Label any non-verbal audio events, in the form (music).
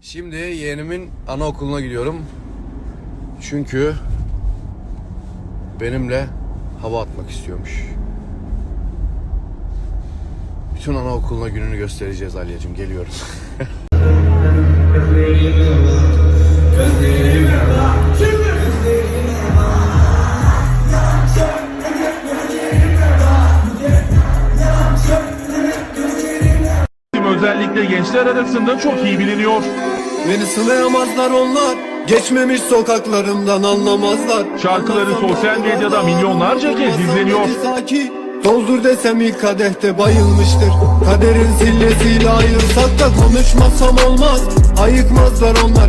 Şimdi yeğenimin anaokuluna gidiyorum. Çünkü benimle hava atmak istiyormuş. Bütün anaokuluna gününü göstereceğiz Alyacığım. Geliyorum. (laughs) özellikle gençler arasında çok iyi biliniyor. Beni sınayamazlar onlar. Geçmemiş sokaklarımdan anlamazlar. Şarkıları sosyal medyada milyonlarca kez izleniyor. Doldur desem ilk kadehte bayılmıştır. Kaderin sillesiyle ayırsak da konuşmasam olmaz. Ayıkmazlar onlar